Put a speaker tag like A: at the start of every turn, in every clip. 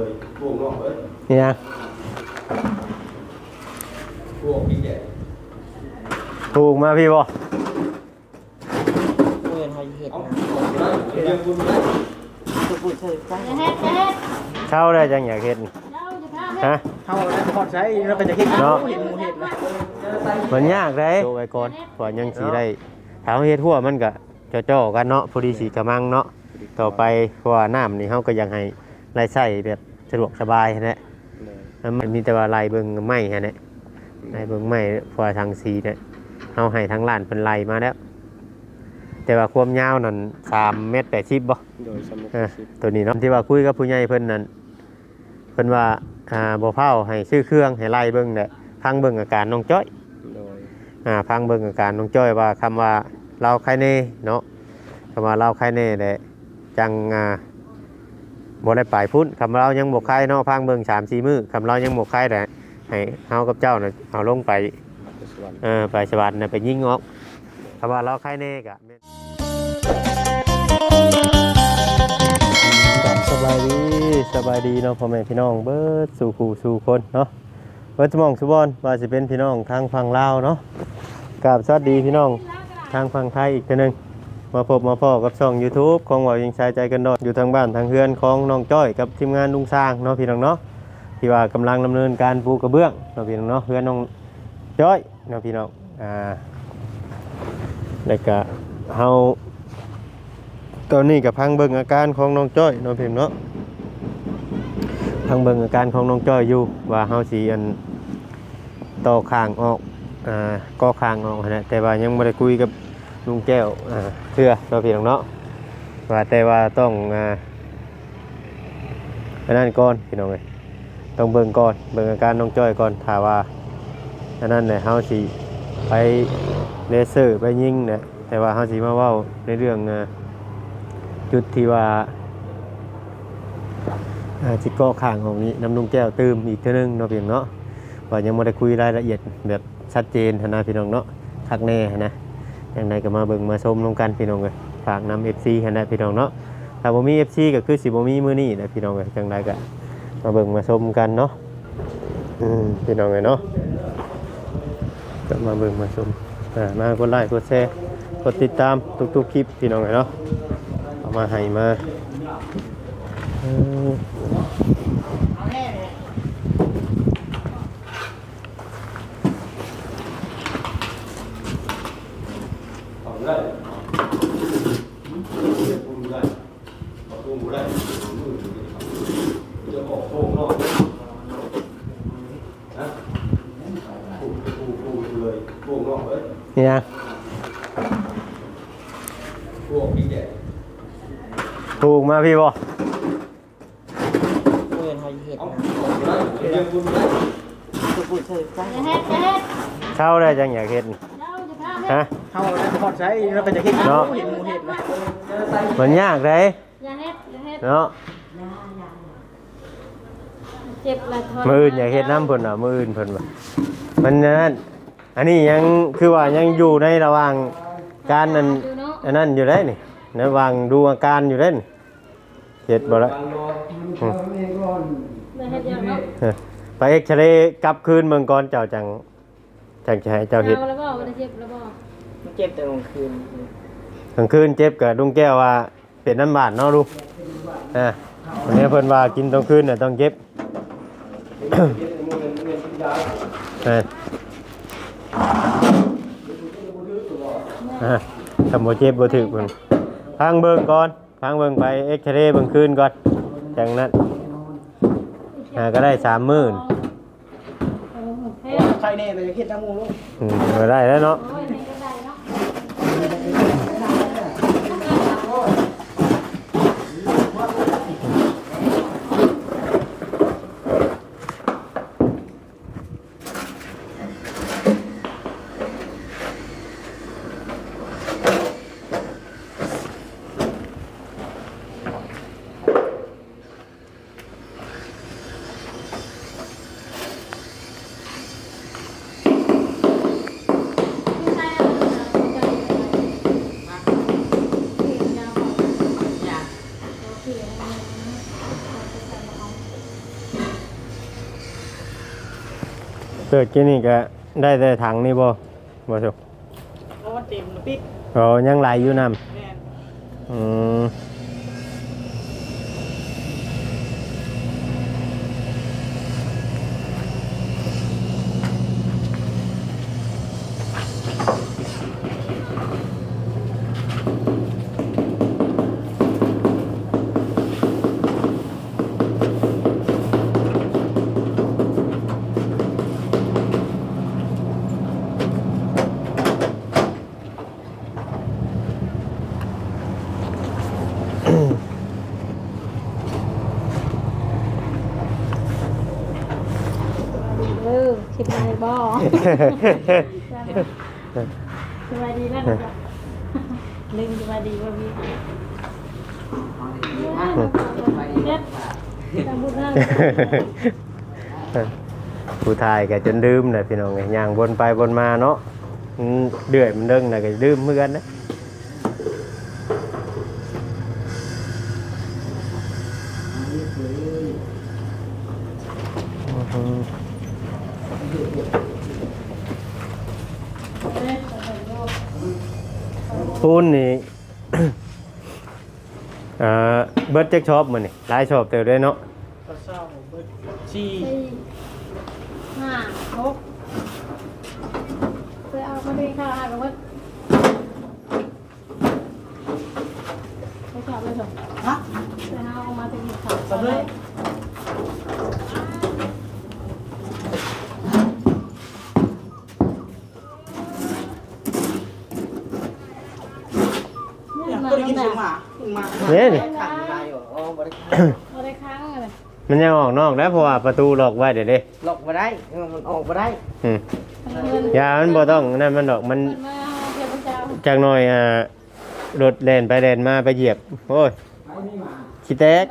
A: เลยพวกนอกเอ้ย
B: นี่นะ
A: พวกพี่แก่
B: ถูกมาพี่บ่
C: เพื่อนเขาเห็ด
A: เอา
C: นะ
A: ได้เรียนคุณได้
C: คือพูดเธอใกล้
D: อย่าเฮ็ดอย่าเฮ็ด
B: เข้าได้จังอยากเห็น
D: เราจะพาเฮ็ด
B: ฮะ
C: เขาแล้วพอใช้แล้วก็จะเห็ด
B: เนาะ
C: เห็นหมูเห็ดนะ
B: มันยากเลยโตไว้ก่อนกว่ายังสีได้ถามว่าเฮ็ดหัวมันก็จ่อๆกันเนาะพอดีสีกระมังเนาะต่อไปเพราะว่าน้ำนี่เฮาก็ยังให้ไล่ใส่แบบ สะดวกสบายนะแล้วมันมีแต่ว่าไล่เบิ่งไม้ฮะเนี่ยไล่เบิ่งไม้เพราะว่าทางสีเนี่ยเฮาให้ทางร้านเพิ่นไล่มาแล้ว แต่ว่าความยาวนั่น3เมตร80บ่
A: โดยสมุ
B: เออตัวนี้เนาะที่ว่าคุยกับผู้ใหญ่เพิ่นนั่นเพิ่นว่าอ่าบ่เผาให้ซื้อเครื่องให้ไล่เบิ่งแหละพังเบิ่งอาการน้องจ้อย
A: โดย
B: อ่าพังเบิ่งอาการน้องจ้อยว่าคำว่าเราใครแน่เนาะคำว่าเราใครแน่แหละจังอ่า บ่ได้ไปพุ่นคำว่าเรายังบ่ใครเนาะพังเบิ่ง3-4มื้อคำเรายังบ่ใครแหละให้เฮากับเจ้าน่ะเอาลงไป
A: สวรรค์
B: เออไปสวรรค์น่ะไปยิงออกคำว่าเราใครแน่ก็แม่นครับสบายดีสบายดีเนาะพ่อแม่พี่น้องเบิดสู่คู่สู่คนเนาะเบิดสมองสุบอนว่าสิเป็นพี่น้องทางฝั่งลาวเนาะกราบสวัสดีพี่น้องทางฝั่งไทยอีกทีหนึง มาพบมาพ่อกับช่อง YouTube ของว่ายิงชายใจกันดอดอยู่ทางบ้านทางเฮือนของน้องจ้อยกับทีมงานลุงสร้างเนาะพี่น้องเนาะที่ว่ากำลังดำเนินการปูกระเบื้องเนาะพี่น้องเนาะเฮือนน้องจ้อยเนาะพี่น้องอ่าแล้วก็เฮาตอนนี้กับพังเบิ่งอาการของน้องจ้อยเนาะพี่น้องเนาะพังเบิ่งอาการของน้องจ้อยอยู่ว่าเฮาสิอันต่อข้างออกอ่าก็คางออกนะแต่ว่ายังไม่ได้คุยกับ ลุงแก้วอ่าเชื่อเราพี่น้องเนาะว่าแต่ว่าต้องอ่าอันนั้นก่อนพี่น้องเลยต้องเบิ่งก่อนเบิ่งอาการน้องจ้อยก่อนถ้าว่าอันนั้นเนี่ยเฮาสิไปเลเซอร์ไปยิงเนี่ยแต่ว่าเฮาสิมาเว้าในเรื่องอจุดที่ว่าจิโก้ข้างของนี้น้ำลุงแก้วตืมอีกเท่านึงเนาะพี่น้องเนาะว่ายังไม่ได้คุยรายละเอียดแบบชัดเจนนะพี่น้องเนาะคักแน่นะ อย่างไรก็มาเบิ่งมาชมลงกันพี่น้องเลยฝากนำเอฟซีหั้นนะพี่น้องเนาะถ้าบ่มีเอฟซีก็คือสิบ่มีมื้อนี้นะพี่น้องเลยจังไรก็มาเบิ่งมาชมกันเนาะอืมพี่น้องเลยเนาะก็มาเบิ่งมาชมอ่ามากดไลค์กดแชร์กดติดตามทุกๆคลิปพี่น้องเลยเนาะเอามาให้มาอืม
A: ทำได้เรียนคุณได้ประตูได้มือจะออกโค้งนอกนะพูดพูดพูดเลยพวกนอกเอ้ย
B: นี่นะ
A: พวกพี่แก่
B: ถูก มาพี่บ่
C: เพื่อนเขาเห็ด
A: เอา
C: นะ
A: ได้เรียนคุณได้
C: คือพูด
D: จ้าเฮ็ดอย่าเฮ็ด
B: เข้าได้จังอยากเห็น
D: เราจะพาเฮ็ด
B: ฮะ
C: เขาแล้วพอใช้แล้วก็จะเห็ด
B: เนาะ
C: เห็นหมูเห็ดนะ
B: มันยากเลย
D: อย่าเฮ็ดอย่าเฮ็ด
B: เนาะ
D: เจ็บละทน
B: มืออื่นอยากเฮ็ดน้ำเพิ่นอะมืออื่นเพิ่นว่ามันนั่นอันนี้ยังคือว่ายังอยู่ในระหว่างการนั้น
D: อัน
B: นั้นอยู่ได้นี่ระหว่างดูอาการอยู่ได้นี่ เฮ็ดบ่ละ
D: อย่าเฮ็ดอย่างเนาะ
B: เออไปเอ็กซเรย์กลับคืนเมืองก่อนเจ้าจังจังจะให้เจ้าเฮ็ด
D: เอาแล้วบ่บ่ได้เจ็บแล้วบ่
C: มันเจ็บแต่กลางคืน
B: กลางคืนเจ็บกับลุงแก้วว่าเป็นน้ำบาดเนาะลูกอ่าวันนี้เพิ่นว่ากินตอนคืนน่ะต้องเจ็บเอออะทำโมเจ็บบ่ถึกเพิ่นพังเบิ่งก่อน พังเบิ่งไปเอ็กซเรย์เบิ่งคืนก่อนจังนั้นอ่าก็ได้สามหมื่น
D: เฮ็ด
C: ใครแน่เลยจะเห็ดน้ำมูลูก
B: อืมก็ได้แล้วเนาะ
D: โอ้ยนี่ก็ได้เนาะ
B: อ เปิดกินนี่ก็ได้แต่ถังนี่บ่บ่สุก
C: เพราะว่าเต็มปิด
B: อ๋อยังไหลอยู่นำ
C: แม่น
B: อืม
D: สวัสดีนะลืมสวัสดีว่ามีเด็ดตามบุญนะ
B: ผู้ทายก็จนลืมนะพี่น้องไงย่างบนไปบนมาเนาะเดือดมันเด้งนะก็ลืมเหมือนกันนะอื้อหือ ปูนนี่ เอ่อเบิร์ดเจ็กช็อปมันนี่หลายช็อปเติมด้วยเนาะ
C: ก็เศร้าเบิดชี
D: สี่ห้าหกไปเอามาดีค่ะอ่านกันว่าไปขับไปเถอะ
C: ฮะ
D: ไปเอามาเป็นขับ
C: สำเร็จ
D: เนี่ย
C: เนี่ย
D: มา
C: ก็ ได้
D: ตั้
C: ยิ
D: ง
C: น
D: แต่
C: เสียงหมาเพิ่งมา
B: เนี่ยนี่
C: ขันมาอยู่อ๋อบ่ได้
D: มาได้ครั้งอะไร
B: มันยังออกนอกได้เพราะว่าประตูล็อกไว้เดี๋ยวเด้
C: หลอกบ่ได้มันออกบ่ได้
B: อืมยามันบ่ต้องนั่นมันดอกมัน
D: จา
B: กหน่อยอ่ารถแล่นไปแล่นมาไปเหยียบโอ้ยขี้แตก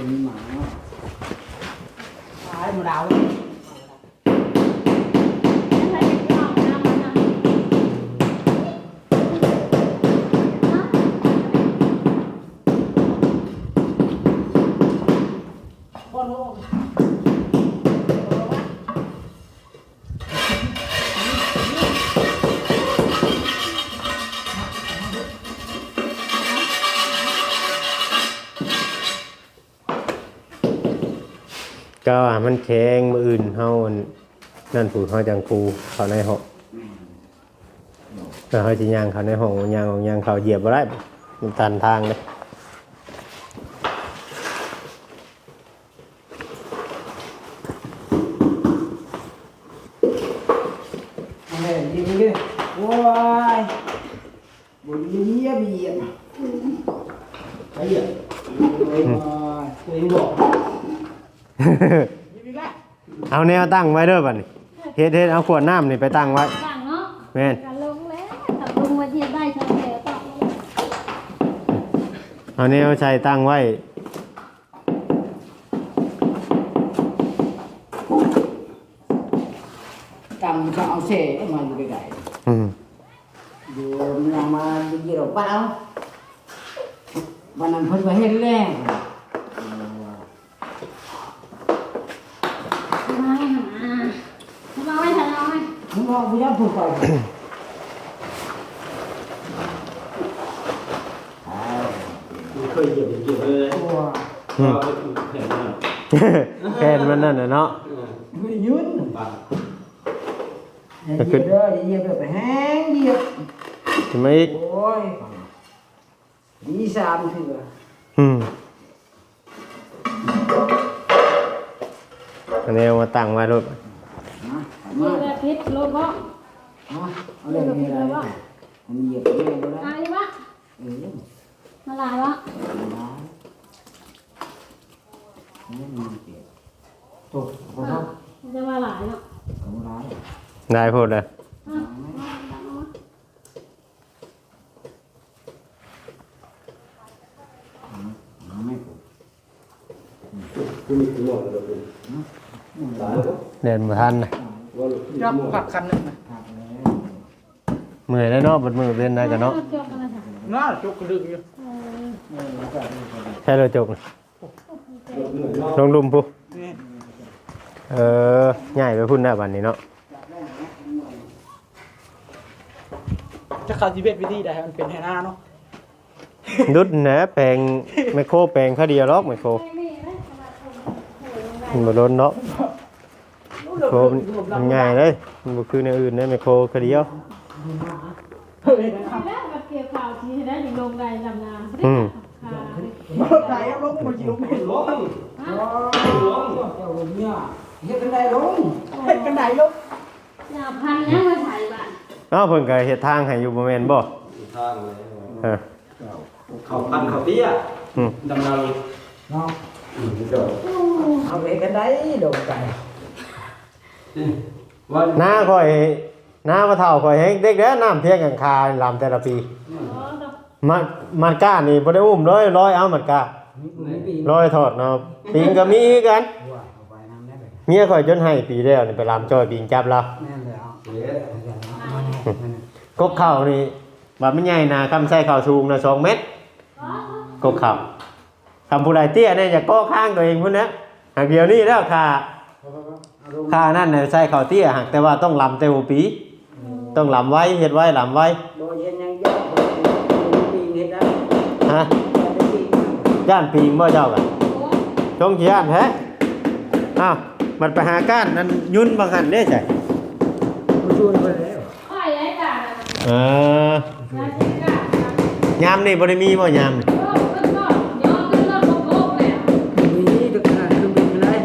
D: แล้ว
B: อืม
C: ตา
B: ก็มันแข็งมืออื่นเฮานนั่นผูดเฮาจังคูเขาในห้องแล้วเฮาสิย่างเขาในห้องย่างของย่างเขาเหยียบบ่ได้มันตันทางเลย
C: เฮ้ยยิงดิโอ้ยบ่ยิงเยียบเยียบ
A: ไอ้เหี้ย
C: โอ้ย
A: ตัวเองบอก
C: ยิงได้
B: เอาแนวตั้งไว้เด้อบัดนี้เฮ็ดเฮ็ดเอาขวดน้ำนี่ไปตั้งไว้
D: ต่างเนาะ
B: แม่น
D: กันลงแล้วขับลงมาเทียบได้ชมเหลวต่อ
B: เอาแนวใช้ตั้งไว้
C: กำจะเอาเสมาอยู่ไกล
B: อืม
C: ๆอยู่มันมาดีๆหรอกเปล่าวันนั้นเพิ่นก็เห็นแล้ว
D: มาหามาไว้ทันเอาไหม
C: ผมบอกผู้ใหญ่ผู้คอย
A: กูเคยเหยียบเหยียบเลย
C: ตัว
A: ว่าไปถูกแผ่นหน้า
B: แค่นมันนั่นน่ะเนาะ
C: ไม่ได้ยืน
A: ปาก
C: อย่าเหยียบเด้ออย่าเหยียบเด้อไปแห้งเหยียบ
B: จะไม่อีก
C: โอ้ยดีสามเถื่อ
B: อืมเอาแนวมาตั้งไว้รถ
C: นะ
D: มี
C: มา
D: แบบพิษโลบ่
C: เอาเอาเลยนี่อะไรมันเหยียบแม่ก็ได้
D: อะไรวะ
C: เออ
D: มาลายวะ
C: มาเนี่ยมันเจ็บถูกขอโทษ
D: มันจะมาหลายเนาะ
C: ขอร้าย
B: ได้พูดเลย
D: อะมาเอามา
C: มาไม่ถูก
A: กูมีตัวเลยกูตายแล้ว
B: เดินมาทันนะ
A: วว่า
C: รับผักคันนึงนะ
B: เมื่อยแล้วเนาะบัดมือเป็นได้กันเนาะ
D: จบกันแล้วค่ะ
C: น่าจุกกระดึงอยู่
D: เออ
B: ใช่เลยจกน่ะ
A: เหนื่อยเนาะ
B: ลงลุมพุ
C: นี่
B: เออใหญ่ไปพุ่นได้บัดนี้เนาะ
C: จะขาดชีวิตวิธีใดให้มันเป็นให้หน้าเนาะ
B: ดุดแหนะแปลงไมโครแปลงเขาเดียวหรอกไมโคร
D: ไม่มีนะสำหรับคนโอ้ย
B: มันบ่ล้นเนาะ โครมันง่ายเลยมันบ่คือในอื่นเด้ไมโครเขาเดียว
C: เฮ้ย
D: ไม่ได้มาเกี่ยวข่าวทีได้ถึงลงได้ลำนา
B: อืม
D: ค่ะ
C: รถไหนเอาลงมาจีลงเห็น
A: ร้อง
C: อ๋อเจ้าลงเนี่ยเฮ็ดกันไดลงเฮ็ดกันไดลง
D: หนาพันยังมาถ่ายบ้าน
B: เอ้าเพิ่นก็เฮ็ดทางให้อยู่บ่แม่นบ่
A: ทางเลย
B: เออ
A: เขาพันเขาเตี้ย
B: อืม
A: ดำนัง
C: เนาะ
A: เดี๋ยว
C: เอาเฮ็ดกันไดลงไก่
A: วัน
B: หน้าข่อยหน้ามาเฒ่าข่อยแฮงเด็กแล้วน้ำเพียงกันคาลำแต่ละปี
D: อ๋อดอก
B: มันมันก้านี่บ่ได้อุ้มร้อยร้อยเอามันก้า
C: มีปี
B: ร้อยทอดเนาะปิงก็มีคือกัน
C: ว่าเอาไปน้ำได้เลย
B: เมียข่อยจนให้ปีแล้วนี่ไปลำจ้อยปิงจับเรา
C: แม่นแล้ว
A: เสีย
B: กกข้าวนี่ว่ามันใหญ่นะคำใส่ข้าวสูงนะ2เม็ด
D: อ๋อก
B: กข้าวคำผู้ใดเตี้ยเนี่ยจะก้อข้างตัวเองพุ่นนะหากเดียวนี้แล้วค่า ค่านั่นน่ะใส่ข้าวเตี้ยหักแต่ว่าต้องลำแต่หัวปี ต้องลำไว้เฮ็ดไว้ลำไว้
C: โดยเย็นยังเยอะปีเฮ็ดได้
B: ฮะ
C: ได้ปี
B: ย่านปีงบ่เจ้ากัน
D: โอ้ย
B: จงสิย่านแท้อ้าวมันไปหาก้านนั่นยุ่นบางหันเด้ใช่
C: ผู้ช่วยไปแล้ว
D: อ้อยไอ้กาด
B: เออ
D: น่าจะกาดนะ
B: ยามนี่บ่ได้มีบ่ยามนี่
D: โอ้ขึ้นก็ย้อนขึ้นรถโลกเลย
C: มีทุกขนาดเครื่องบินไปเลย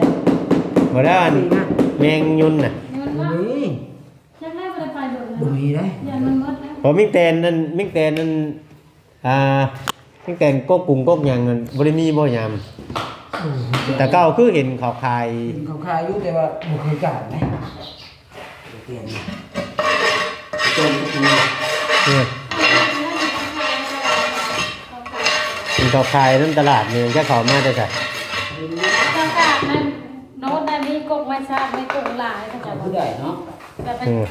B: บ่ได้อัน
C: มีนะ
B: แมงยุ่นน่ะ
D: เงินว่า
C: มี
D: ฉันได้ไปไปโดน
C: บ่
D: เลย
C: มีได้
D: อย่ามันมดนะ
B: ผมมิงแตนนั่นมิงแตนนั่นอ่ามิงแตนกกกุ้งกกหยังนั่นบ่ได้มีบ่ยามแต่เก่าคือเห็นเขาขาย
C: เขาขายอยู่แต่ว่าบ่เคยจ่ายนะเปลี่ยน
A: จนทุกที
B: เนี่ยเห็นเขาขายนํตลาดนี่จะเข้ามาได้ใช่
D: อากาศนั้นโน้ตนั้น มีกงไม่ทราบไม่กงหลายเขาจะบอ
C: ผู้
D: ก
C: ใหญ่เนาะ
D: แบบเป็น
B: อืม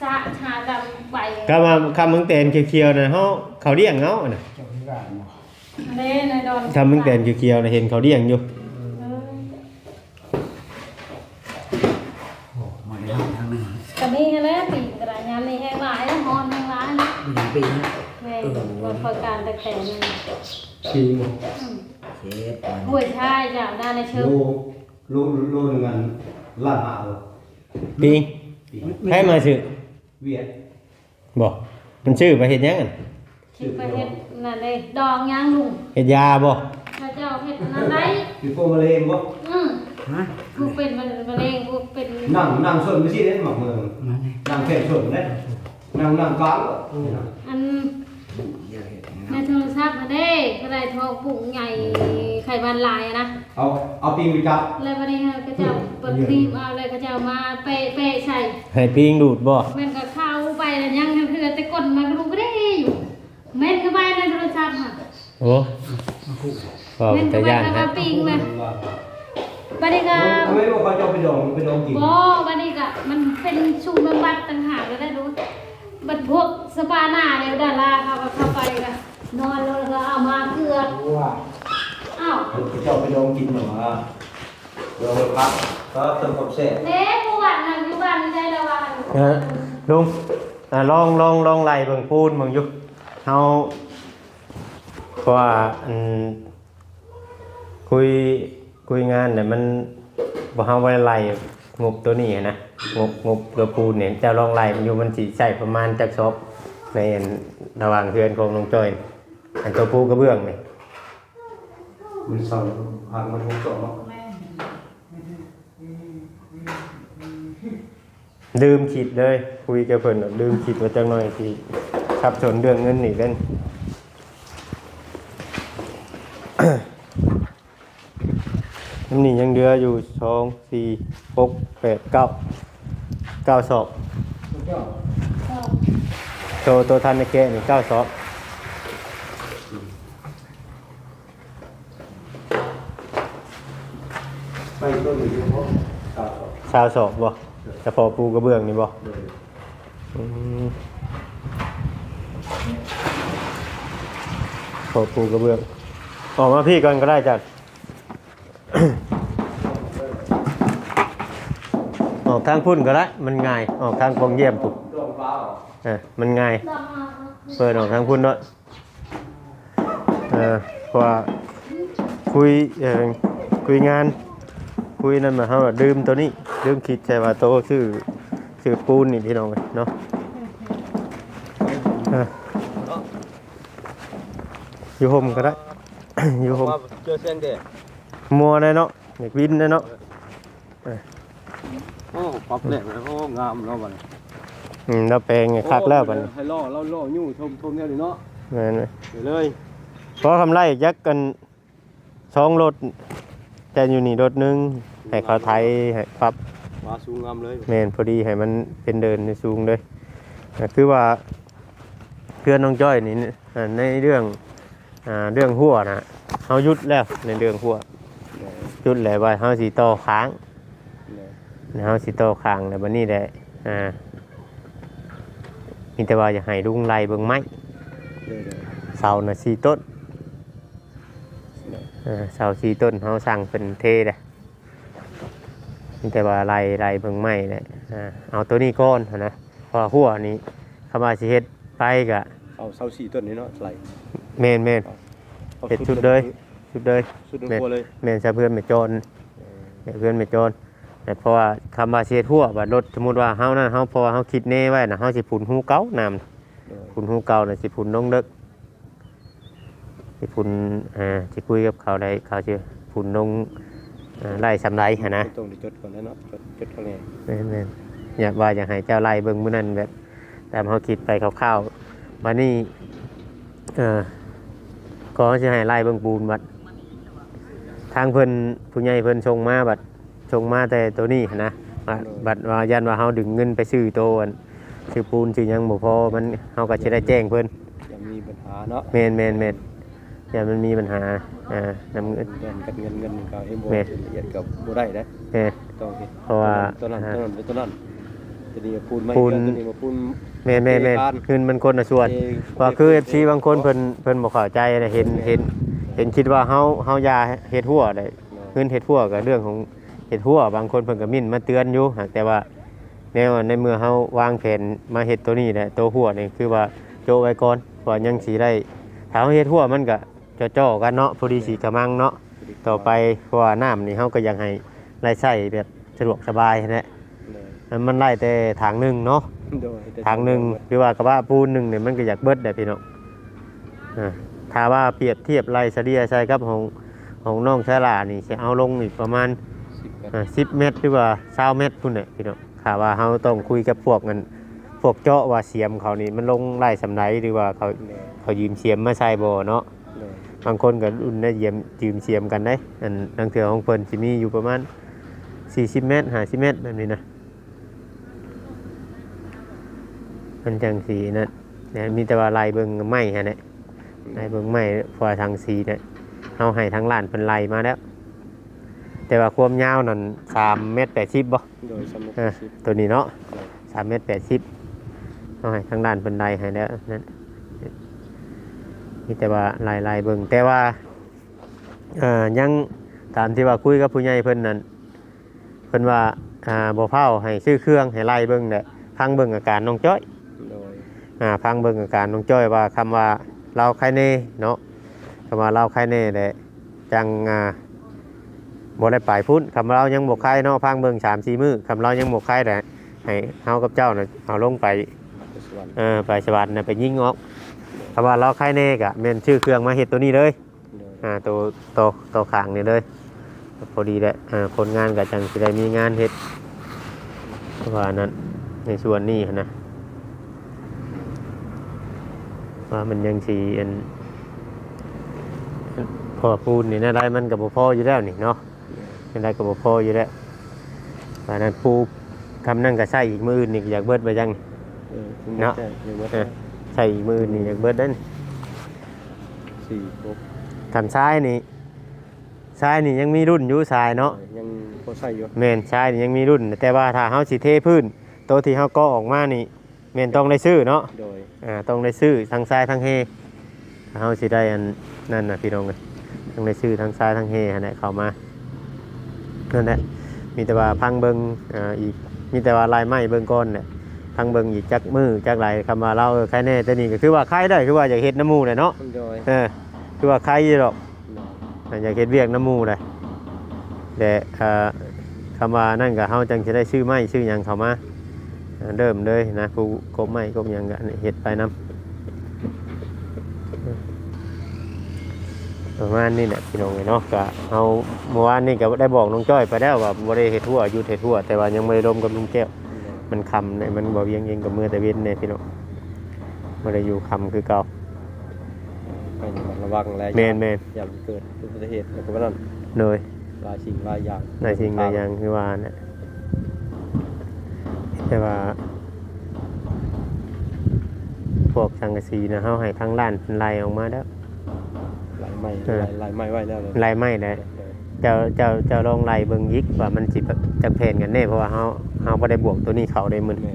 D: สะชาดำใบ
B: ก็มาคำมึงแตนเขียวๆน่ะเฮาเขาเลี้ยงเนาะน่ะ
C: เจ้าผู้ใหญ่เนาะ
D: เล่ในดอน
B: คำมึงแตนเขียวๆน่ะเห็นเขาเลี้ยงอยู่
D: เออ
C: โอ้มาได้ทางนึง
D: ก็นี่แหละปีกระยานนี่แห้งหลายหอนแห้งหลายนะ
C: ปีปีนะ
D: แม่บนประการแต่แต่นึง
A: ปีง
C: เฮ็ด
D: หวยชายจากด้านในเชิง
A: โลโลโลหนึ่งอันล้านหาเลย
B: ปิงให้มาซื้อ
A: เวียด
B: บ่มันชื่อไปเฮ็ดหยังอะ
D: คิดไปเฮ็ดนั่นเลยดองยางลุง
B: เฮ็ดยาบ่
D: พระเจ้าเฮ็ดนั่นได้
A: คือพวกมะเร็งบ่
D: อืม
C: ฮะ
D: ผู้เป็นมะเร็งผู้เป็น
A: นั่งนั่งส่วนไม่ใช่เล่นหมักเมือง
C: มาไง
A: นั่งแค่ส่วนเล่นนั่งนั่งกลางก็
D: อัน
C: เดี๋ยวเฮ็ด
D: ในโทรศัพท์มาได้ก็ได้ทองปุ่งใหญ่ไข่บานลายอะนะ
A: เอาเอาปีงไปจับ
D: แล้ววันนี้ก็จะเปิดครีมเอาเลยก็จะเอามาเปะเปะใส่
B: ให้ปิงดูดบ่
D: แม่นก็เข้าไปแล้วยังเพื่อแต่กดมันก็รู้ก็ได้อยู่แม่นก็ไปในโทรศัพท์ค่ะ
B: โอ้ก็
D: แม่นก็
B: แต่
D: ไป
B: ย่าน
D: ก็
B: ฮะ
D: ปิงเลยบัดนี้ก็
A: ทำไมบอกเขาจะเอาไปดองไปดองกิน
D: บ่บัดนี้ก็มันเป็นชูเมืองบัดต่างหากก็ได้รู้บัดพวกสปาหน้าเนี่ยดาราเขาก็เข้าไปก็ นอนแล้วก็เอามาเกลือ
C: ว่า
D: อ้าว
A: เขาจะเอาไปดองกินหรอมาเราไปพักก็เติมความแซ่บ
D: เด้ผู้บ้านนั่นอยู่บ้านนี่ได้แล้วว่า
B: เออลุงอ่าลองลองลองไล่เบิ่งปูนเบิ่งอยู่เฮาเพราะว่าอันคุยคุยงานเนี่ยมันบ่เฮาบ่ได้ไล่งบตัวนี้นะงบงบเกือปูนเนี่ยเจะลองไล่มันอยู่มันสิใช้ประมาณจักซอบในอันระหว่างเฮือนของน้องจ้อย อันตัวปูกระเบื้องนี่
A: มันสั่งห่างมันหกสองเนาะ
B: ลืมคิดเลย คุยกับเพิ่นน่ะลืมคิดว่าจังหน่อยสิขับสนเรื่องเงินนี่เล่นน้ำนี่ยังเดืออยู่สองสี่หกแปดเก้าเก้าสอบ
C: เจ้า
B: โตโตทันในแกะนี่เก้าสอบ
A: ไปต้นหนึ่งเพราะตัดออก
B: สาวสอบบ่
A: เเฉ
B: พาะปูกระเบื้องนี่บ่
A: โดย
B: อืมพาะปูกระเบื้องออกมาพี่ก่อนก็ได้จัด ออกทางพุ่นก็ได้มันง่าย ออกทางกองเยี่ยมปุ๊บ
A: ดวงฟ้าเหรอ
B: เออมันง่าย เปิดออกทางพุ่นด้วยเออเพราะว่าคุยเออคุยงาน คุยนั่นมาเขาว่าดื่มตัวนี้ ดื่มคิดใจว่าโตชื่อชื่อปูนนี่พี่น้องเนาะเอออยู่ห่มก็ได้ อยู่ห่ม
A: ว่าเจอเส้นเด็ด
B: มัวได้เนาะเด็กวินได้เนาะ
A: โอ้ปรับแหลกแล้วโอ้งามเนาะบัดนี้
B: อืมแล้วแปลงไงคักแล้วบัดนี้
A: ให้ล่อเล่าล่อยุ่งชมชมเนี่ยดิเนาะ
B: แม่นไหม
A: เดี๋ยวเลย
B: เพราะคำไล่ยักกันสองรถแต่อยู่นี่รถหนึง ให้เขาไทยให้ปรับ
A: ฟ้าสูงงามเลย
B: แมนพอดีให้มันเป็นเดินในสูงเลยก็คือว่าเพื่อนน้องจ้อยนี่อ่าในเรื่องอ่าเรื่องหัวนะเขาหยุดแล้วในเรื่องหัวหยุดแล้วว่าเขาสีต่อค้างเขาสีต่อค้างแล้ววันนี้แหละอ่ามีแต่ว่าอยากให้ลุงไล่เบิ่งไม้
A: เดี๋ยว
B: เสาน่ะสี่ต้นอ่าเสาสี่ต้นเขาสั่งเป็นเทเลย มีแต่ว่าไล่ไล่เบิ่งไม้เลยอ่าเอาตัวนี้ก้อนหั้นนะเพอหัวนี้คำว่าสิเฮ็ดไปกะ
A: เอาเสาสี่ต้นนี้เนาะไหล
B: เมนเมน
A: อา
B: เฮ็ดชุดเลยชุดเลย
A: สุดทั้งตัวเลย
B: เมนซะเพื่อนไม่โจรเพื่อนไม่โจรแต่เพราะว่าคำว่าสิเฮ็ดหัวบัดรถสมมุติว่าเฮานั่นเฮาเพอเฮาคิดแน่ไว้นะเฮาสิผุนหูเก่าน้ำคุณหูเก่าน่ะสิพุ่นน้องเด็กสิพุ่นอ่าสิคุยกับเขาได้เขาจะพุ่นน้องอ่า ไล่สำไรหะนะ
A: ต้องได้จดก่อนแล้วเนาะจดจดคะแนน
B: แม่นแม่นอยากว่าอยากให้เจ้าไล่เบิ่งมื้อนั้นแบบตามเขาคิดไปคร่าวๆวันนี้เอ่อก็จะให้ไล่เบิ่งปูนบัดทางเพิ่นผู้ใหญ่เพิ่นส่งมาบัดส่งมาแต่ตัวนี้หั้นนะบัดบัดว่ายันว่าเฮาดึงเงินไปซื้อตัวอันซื้อปูนซื้อหยังบ่พอมันเฮาก็สิได้แจ้งเพิ่น
A: ยังมีปัญหาเนาะ
B: เมนเมนเมน อย่ามันมีปัญหาอ่านำเงิน
A: เงินกันเงินเงินก็เอ็มโบ
B: แม่
A: ละเอียดกับโบได้นะ
B: เออ
A: ต้องเฮ็ด
B: เพราะว่า
A: ตัวนั้นตัวนั้นเป็นตัวนั้นจะดีปูนไม่
B: ปูน
A: เกินตัวนี้มาปูน
B: เมนเมนเมน
A: เทการ
B: เงินมันคนละส่วน
A: เท
B: ว่าคือ FC บางคนเพิ่นเพิ่นบ่เข้าใจนะเห็นเห็นเห็นคิดว่าเฮาเฮายาเฮ็ดหัวได้ เงินเฮ็ดหัวก็เรื่องของเฮ็ดหัวบางคนเพิ่นก็มิ่นมาเตือนอยู่หากแต่ว่าแนวในเมื่อเฮาวางแผนมาเฮ็ดตัวนี้แหละตัวหัวนี่คือว่าโจไว้ก่อนเพราะยังสิได้ถ้าเฮาเฮ็ดหัวมันก็ จ่อๆกันเนาะพอดีสิกระมังเนาะต่อไปเพราะว่าน้ำนี่เขาก็ยังให้ไล่ใช้แบบสะดวกสบายนะ
A: เลย
B: มันมันไล่แต่ทางหนึ่งเนาะ
A: โดยแต่
B: ทางหนึ่งคือว่ากระบะปูนหนึ่งเนี่ยมันก็อยากเบิดได้พี่น้องอ่าถ้าว่าเปรียบเทียบไล่เสเดียใช่ครับของของน้องชาลานี่จะเอาลงอีกประมาณ
A: สิบแปด
B: อ่าสิบเมตรหรือว่าเศร้าเมตรพุ่นเนี่ยพี่น้องถ้าว่าเขาต้องคุยกับพวกนั้นพวกเจาะว่าเสียมเขานี่มันลงไล่สำไรหรือว่าเขา
A: เลย
B: เขายืมเสียมมาใส่บ่เนาะ
A: เลย
B: บางคนก็รุ่นได้เยี่ยมยืมเสียมกันได้อันนังเถือของเพิ่นสิมีอยู่ประมาณ 40 เมตร50เมตรแบบนี้นะมันจังสีนะเนี่ยมีแต่ว่าลายเบิ่งไม้ฮะเนี่ยลายเบิ่งไม้พอทางสีเนี่ยเฮาให้ทางร้านเพิ่นไล่มาแล้ว แต่ว่าความยาวนั่น3เมตร80บ่
A: โดยสมุด
B: เออ
A: สิบ
B: ตัวนี้เนาะ
A: เลย
B: 3เมตร80เฮาให้ทางร้านเพิ่นไล่ให้แล้วนั่น มีแต่ว่าลายลายๆเบิ่งแต่ว่าเอ่อยังตามที่ว่าคุยกับผู้ใหญ่เพิ่นนั่นเพิ่นว่าอ่าบ่เผาให้ซื้อเครื่องให้ไล่เบิ่งแหละพังเบิ่งอาการน้องจ้อย
A: โดย
B: อ่าพังเบิ่งอาการน้องจ้อยว่าคำว่าเราใครแน่เนาะคำว่าเราใครแน่แหละจังอ่าบ่ได้ไปพุ่นคำเรายังบ่ใครเนาะพังเบิ่ง3 4มื้อคำเรายังบ่ใครแต่ให้เฮากับเจ้าน่ะเอาลงไป
A: ไปสวรรค์
B: เออไปสวรรค์น่ะไปยิงออก คำว่าเราใครแน่กะแม่นชื่อเครื่องมาเฮ็ดตัวนี้เลย
A: โดย
B: อ่าตัวตัวตัวขางนี่เลยพอดีแหละอ่าคนงานกับจังสิได้มีงานเฮ็ดเพราะว่านั้นในส่วนนี้หั้นนะว่ามันยังสีอันอันพอปูนนี่นะได้มันกับบ่พออยู่แล้วนี่เนาะยังได้กับบ่พออยู่แล้วเพราะนั้นปูคำนั่งก็ใส่อีกมืออื่นนี่ก็อยากเบิดไปยัง
A: เออ
B: เนาะ
A: ใช่ยังว่า
B: เออใส่อีกมืออื่นนี่อยากเบิดเด้น
A: สี่หก
B: ทางซ้ายนี่ชายนี่ยังมีรุ่นอยู่ชายเนาะ
A: ยังพอใส่อยู่
B: แม่นชายนี่ยังมีรุ่น แต่ว่าถ้าเฮาสิเทพื้นโตวที่เฮาก่อออกมานี่แม่นต้องได้ซื้อเนาะ
A: โดย
B: อ่าต้องได้ซื้อทั้งซ้ายทั้งเฮถ้าเฮาสิได้อันนั่นน่ะพี่น้องเอ้ยต้องได้ซื้อทั้งซ้ายทั้งเฮหั่นแหละเข้ามานั่นแหละมีแต่ว่าพังเบิงอ่าอีกมีแต่ว่าลายไม้เบิงก่อนแหละพังเบิงอีกจักมือจักหลายคำว่าเราเออใครแน่แต่นี่ก็คือว่าใครได้คือว่าอยากเฮ็ดน้ำหมูเลยเนาะ
A: โดย
B: เออคือว่าใครอยู่ดอกอยากเฮ็ดเวียกน้ำหมูเลยแต่อ่าคำว่านั่นก็เฮาจังสิได้ชื่อไม้ชื่อหยังเข้ามาอ่าเริ่มเลยนะผู้กบไม้กบหยังก็เฮ็ดไปนํประมาณนี้แหละพี่น้องเอ้ยเนาะก็เฮาเมื่อวานนี่ก็ได้บอกน้องจ้อยไปแล้วว่าบ่ได้เฮ็ดทั่วอยู่เฮ็ดทั่ว แต่ว่ายังบ่ได้ร่วมกับลุงแก้ว มันคำเนี่ยมันบ่เวียงเองกับมือแต่เว้นเนี่ยพี่น้องบ่ได้อยู่คำคือเก่า
A: ให้ระวังอะไร
B: แม่นแม่น
A: อย่าเกิดอุบัติเหตุแล้วก็ว่านั่น
B: เลย
A: หลายสิ่งหลายอย่าง
B: ในสิ่งในอย่างคือว่าเนี่ยแต่ว่าพวกสังกะสีนะเฮาให้ทั้งร้านเป็นลายออกมาแล้ว
A: หลายไม้
B: เออ
A: หลายหลายไม้ไว้แล้วเลย
B: ลายไม้เลย
A: โดย
B: เจ้าเจ้าเจ้าลองไล่เบิ่งยิกว่ามันสิจักแผ่นกันแน่เพราะว่าเฮาเฮาบ่ได้บวกตัวนี้เข้าได้มื้อ
A: แม่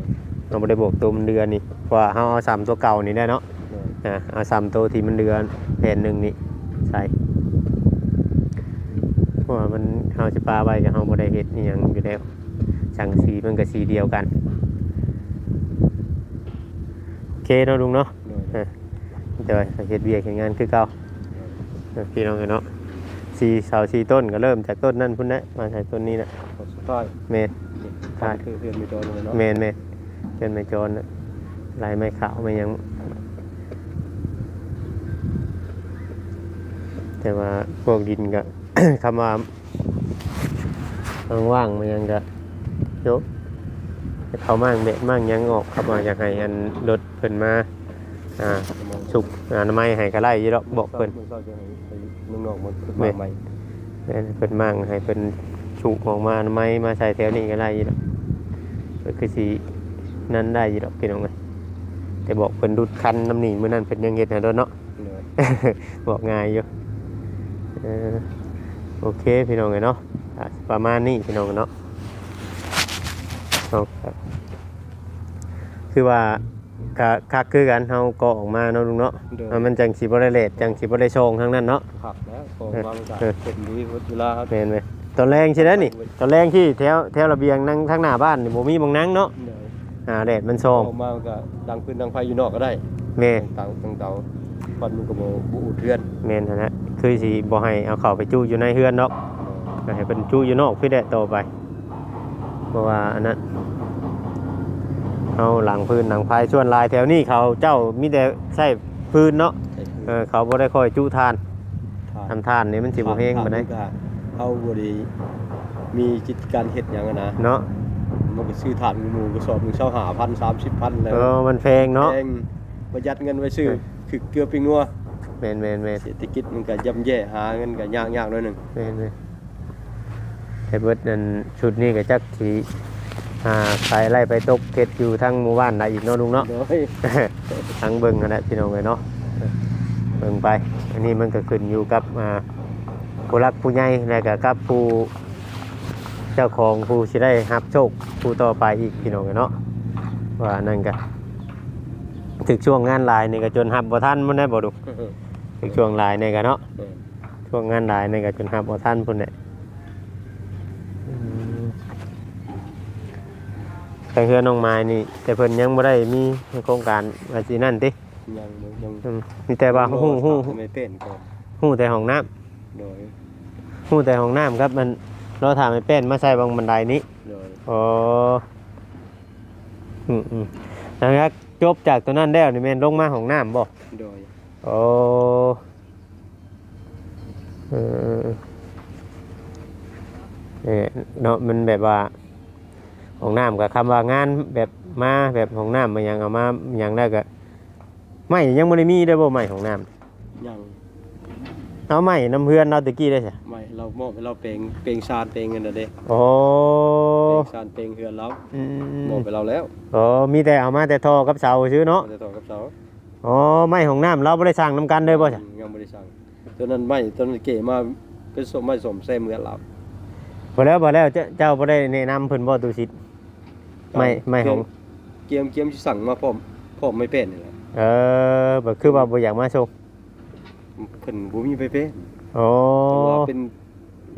B: เฮาบ่ได้บวกตัวมันเดือนนี่เพราะว่าเฮาเอาซ้ำตัวเก่านี่ได้เนาะ
A: โดย
B: อะเอาซ้ำตัวที่มันเดือนแผ่นหนึงนี่ใส่เพราะว่ามันเฮาสิปาไว้ก็เฮาบ่ได้เฮ็ดอีหยังอยู่แล้วสังกะสีมันก็สีเดียวกันโอเคเนาะลุงเนาะ
A: โดย
B: เดี๋ยวเฮ็ดเวียกเฮ็ดงานคือเก่าเออพี่น้องเอ้ยเนาะ สี่เสาสี่ต้นก็เริ่มจากต้นนั่นพุ่นนะมาใส่ต้นนี้นะ
A: ผลสุดท้าย
B: เมน
A: นี่
B: ใช่
A: คือเพื่อนมีตัวนึงเนาะ
B: เมนเมนเป็นไม้จรนะลายไม้ขาวไม่ยัง แต่ว่าพวกดินก็ คำว่าว่างๆมันยังก็ยกให้เขามั่งเบะมั่งยังออกครับว่าอยากให้อันรถเพิ่นมาอ่า สุกอนามัยให้ก็ไล่อยี่ดอกบอกเพิ่น
A: มันก็จะให้ไปเมืองนอกมันขึ้น
B: แม่
A: มาใหม่
B: แม่นเพิ่นมั่งให้เพิ่นฉุกออกมาทำไมมาใส่แถวนี้ก็ได้อยู่ดอกเพิ่นคือสินั่นได้อยู่ดอกพี่น้องเอ้ยแต่บอกเพิ่นดุดคันน้ำหนีมื้อนั้นเพิ่นยังเฮ็ดให้โดนเนาะ
A: เลย
B: บอกง่ายอยู่เออโอเคพี่น้องเอ้ยเนาะอะประมาณนี้พี่น้องเอ้ยเนาะเอาครับคือว่า ก็คักคือกันเฮาก็ออกมาเนาะลุงเนาะ
A: เดิน
B: เอามันจังสิบ่ได้เลทจังสิบ่ได้โชงทั้งนั้นเนาะ
A: ผักแล้วพอ
B: เออ
A: วางจาก
B: เออ
A: เป็นดีเวลาครับ
B: แม่นไหมตอนแรงใช่ไหมนี่ ตอนแรงที่แถวแถวระเบียงนั่งทางหน้าบ้านนี่บ่มีหมองนั่งเนาะ
A: เลย
B: อ่าแดดมันโชง
A: ออกมามันก็ดังพื้นดังไฟอยู่นอกก็ได้
B: แม่น
A: ต่างต่างเตาปันมันก็บ่บ่อุดเทือน
B: แม่นหั่นนะคือสิบ่ให้เอาเข้าไปจู้อยู่ในเฮือนเนาะ ก็ให้เพิ่นจู้อยู่นอกคือได้ต่อไป เพราะว่าอันนั้น เอาหลังพื้นหลังพายส่วนลายแถวนี้เขาเจ้ามีแต่ใช้พื้นเนาะ
A: ใช่คือ
B: เออเขาบ่ได้ค่อยจู้ทาน
A: ทาน
B: ทำทานนี่มันสิบ่เฮงบ่ได้
A: ทานก็เอาบ่ได้มีจิตการเฮ็ดหยังอะนะ
B: เนาะ
A: มันก็ซื้อถ่านหมู่ก็สอบมึงเช่าหาพันสามสิบพันแล้ว
B: เออมันแพงเนาะ
A: แพงประหยัดเงินไว้ซื้อคือเกลือปิงนัว
B: แม่นแม่นแม่น
A: เศรษฐกิจมันก็ย่ำแย่หาเงินก็ยากยากหน่อยหนึง
B: แม่นเลยแต่เบิดนั่นชุดนี้ก็จักสี อ่าขายไล่ไปตกเก็ดอยู่ทั้งหมู่บ้านได้อีกเนาะลุงเนาะ
A: โดย
B: ทั้งเบิ่งกันแหละพี่น้องเลยเนาะเบิ่งไป อันนี้มันก็ขึ้นอยู่กับอ่าผู้รักผู้ใหญ่และก็กับผู้เจ้าของผู้สิได้รับโชคผู้ต่อไปอีกพี่น้องเลยเนาะว่านั่นก็ถึกช่วงงานหลายนี่ก็จนรับบ่ทันมันได้บ่ดุถึกช่วงหลายนี่ก็เนาะช่วงงานหลายนี่ก็จนหับเอาท่านพุ่นแหละอืม แต่เฮือน้องไม้นี่ แต่เพิ่นยังบ่ได้มีโครงการว่าสินั่นติ
A: ยังยัง
B: อืมมีแต่ว่าฮู้ฮู้
A: ไม่เป็นก่อน
B: ฮู้แต่ห้องน้ำ
A: โดย
B: ฮู้แต่ห้องน้ำครับมันเราถามให้เป็นมาใส่บางบันไดนี้
A: โดย
B: อ๋อ อืมอืมนะครับจบจากตัวนั้นแล้วนี่แม่นลงมาห้องน้ำบ่
A: โดย
B: โอ้เออเออเนาะมันแบบว่า ของน้ำกับคำว่างานแบบมาแบบของน้ำมายังเอามาอย่างได้ก็ไม่ยังไม่ได้มีได้อบ่ใหม่ของน้
A: ยังำ
B: เอาใหม่น้ำเพื่อนเราตะกี้ได้ใช่
A: ไม่เรามอบให้เราเปลงเปลงชาญเปลงเงินน่ะเด้
B: โอ้
A: เปลงชาญเปลงเฮือนเรา
B: อื
A: มอบ
B: ม
A: ไปเราแล้ว
B: โอ้มีแต่เอามาแต่ทอกับเสาซื้อเนาะ
A: จะต่อกับเสา
B: อ๋อไม่ของน้ำเราไม่ได้สั่งน้ำกันเลยบ่ใช่
A: ยังบ่ได้สั่งตัวนั้นไม่ตัวนั้นเก๋มาเป็นสมไม่สมใส่เหมือนเรา
B: บ่แล้วบ่แล้วเจ้าเจ้าบ่ได้แนะนำเพิ่นบ่ตูชิด ไม่ไม่ของ
A: เกมเกมที่สั่งมาพร้อมพร้อมไม่เป็นนี่แหละ
B: เออแบบคือว่าบ่อยากมาโชว์
A: เพิ่นบ่มีไปเป็น
B: โอ้
A: แต่ว่าเป็น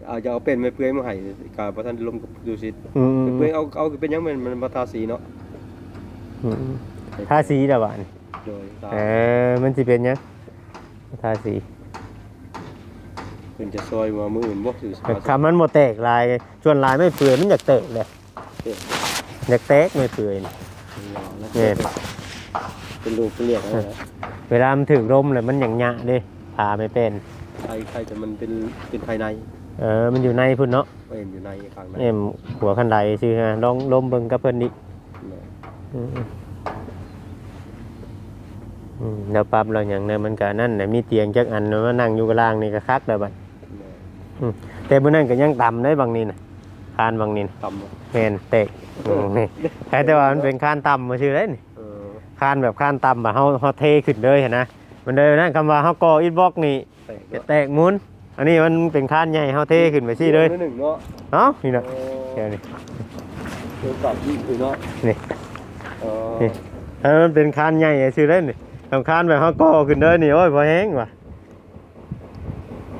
A: อาจจะเอาเป็นไม่เปื่อยมาให้กาบ่ทันลงกับดูสิต
B: อืม
A: เปื่อยเอาเอาเป็นหยังมันมันมาทาสีเนาะ
B: อืมทาสีดาวาน
A: โดยตา
B: เออมันสิเป็นหยังทาสี
A: เพิ่นจะซอยว่ามืออื่นบ่สื่อสาร
B: คำมันบ่แตกลายชวนลายไม่เปื่อยมันอยากแตกเลย
A: เด้อ
B: อยากแตกไม่เปื่อยนี่
A: แม่นเป็นรูปเป็นเรียกอะไรนะ
B: เวลามันถึงลมเลยมันหยังหยะเด้พาไม่เป็น
A: ใครใครแต่มันเป็นเป็นภายใน
B: เออมันอยู่ในพุ่นเนาะ
A: บ่เห็นอยู่ในข้างใน
B: เอ็มหัวคันไดชื่อฮะลองลมเบิ่งกับเพิ่นดิ
A: แม่น
B: อืมอืมแล้วปรับเราอย่างนั้นมันก็นั่นน่ะมีเตียงจักอันมานั่งอยู่กับล่างนี่ก็คักแล้วบัด
A: แม่น
B: อืมแต่มื้อนั้นก็ยังต่ำได้บางนี่น่ะคานบางนี่น่ะ
A: ต่ำบ่
B: แม่นเตะอืมนี่แต่แต่ว่ามันเป็นคานต่ำมาชื่อได้นี่
A: เออ
B: คานแบบคานต่ำแบบเฮาเฮาเทขึ้นเลยเห็นนะมันเลยนั่นคำว่าเฮาก่ออิฐบล็อกนี่
A: แตก
B: จะแตกหมุน อันนี้มันเป็นคานใหญ่เฮาเทขึ้นไปซี่เลย
A: หนึ่งเนาะ
B: เอ้านี่น่ะ
A: โอ้
B: แค่นี้
A: เกี่ยวกับที่คือเนาะ
B: นี่
A: เออ
B: นี่ถ้ามันเป็นคานใหญ่ชื่อได้นี่ทำคานแบบเฮาก่อขึ้นเลยนี่โอ้ยพอแห้งว่ะ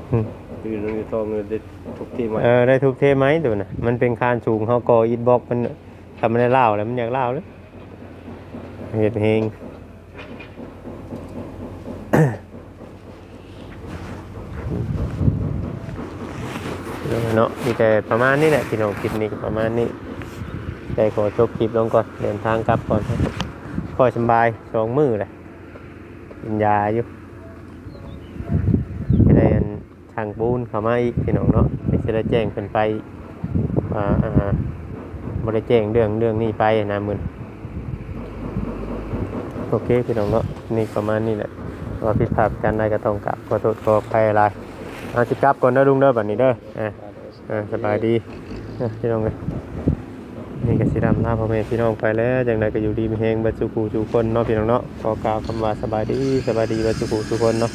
A: คือเรื่องทองได้ทุกที่ม
B: เออได้ทุกเทไหมดูนะมันเป็นคานสูงเฮาก่ออิฐบล็อกมันทำมันได้เล่าแล้วมันอยากเล่าเลยเฮ็ดเฮงเนาะมีแต่ประมาณนี้แหละพี่น้องคลิปนี้ประมาณนี้แต่ขอจบคลิปลงก่อนเดินทางกลับก่อนค่อยสบายสองมือเลยกินยาอยู่จะได้อันทาง ปูนเข้ามาอีกพี่น้องเนาะไม่จะได้แจ้งขึ้นไปว่าอ่าบริแจ้งเรื่องเรื่องนี้ไปนะมึนโอเคพี่น้องเนาะนี่ประมาณนี้แหละว่าผิดพลาดกันใดก็ต้องกลับขอโทษขออภัยอะไรเอาสิกลับก่อนเด้อลุงเด้อบัดนี้เด้ออ่าอ่าสบายดีอะพี่น้องเลยนี่ก็สิดำลาพ่อแม่พี่น้องไปแล้วจังใดก็อยู่ดีมีแฮงบัดสุขูสุคนเนาะพี่น้องเนาะขอกล่าวคำว่าสบายดีสบายดีบัดสุขูสุคนเนาะ